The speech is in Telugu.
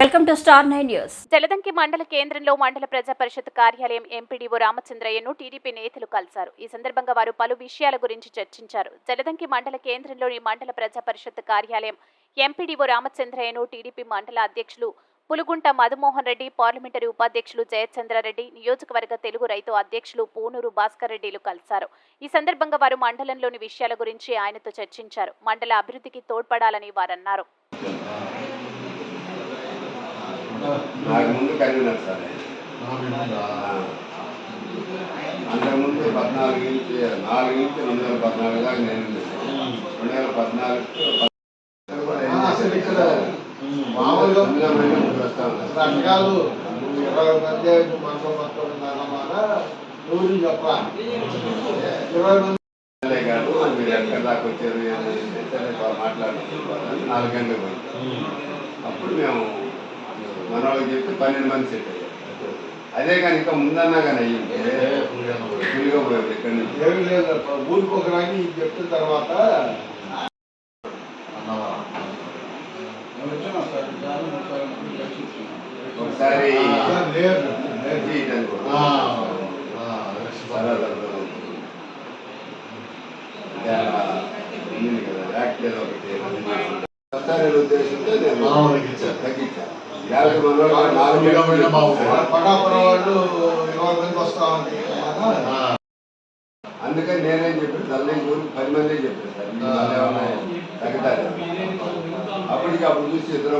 Welcome to star nine news. తెలదంకి మండల కేంద్రంలో మండల ప్రజా పరిషత్ కార్యాలయం ఎంపీడీఓ రామచంద్రయ్యను టీడీపీ నేతలు కలిశారు. ఈ సందర్భంగా వారు పలు విషయాల గురించి చర్చించారు. జలదంకి మండల కేంద్రంలోని మండల ప్రజా పరిషత్ కార్యాలయం ఎంపీడీఓ రామచంద్రయ్యను టీడీపీ మండల అధ్యక్షులు పులుగుంట మధుమోహన్ రెడ్డి పార్లమెంటరీ ఉపాధ్యక్షులు జయచంద్రారెడ్డి నియోజకవర్గ తెలుగు రైతు అధ్యక్షులు పూనూరు భాస్కర్ రెడ్డిలు కలిశారు. ఈ సందర్భంగా వారు మండలంలోని విషయాల గురించి ఆయనతో చర్చించారు. మండల అభివృద్ధికి తోడ్పడాలని వారన్నారు. నాకు ముందు కన్వీనర్ సార్ అంతకుముందు పద్నాలుగు నుంచి నాలుగు నుంచి రెండు వేల పద్నాలుగు దాకా నేను రెండు వేల పద్నాలుగు అసలు ఇక్కడ మామూలుగా అసలు అట్ట కాదు ఇరవై మంది మొత్తం ఇరవై మంది. మీరు ఎక్కడి దాకా వచ్చారు మాట్లాడుతున్నారు నాలుగు గంటలకు అప్పుడు మేము మన వాళ్ళకి చెప్తే పన్నెండు మంది సెట్ అయ్యారు. అదే కానీ ఇంకా ముందన్నా కానీ అయ్యింది ఫుల్గా పోయారు ఇక్కడి నుంచి? ఏమి లేదు ఊరికి ఒక రాని చెప్పిన తర్వాత ఒకసారి ఉద్దేశంతో నేను తగ్గించాను యాభై మంది నాలుగు పటాపురం వాళ్ళు ఇరవై మంది వస్తామని అందుకని నేనేం చెప్పాను తల్లి ఊరికి పది మంది చెప్పాను సార్. తగ్గుతారు? అప్పటికి అప్పుడు చూసి ఇద్దరు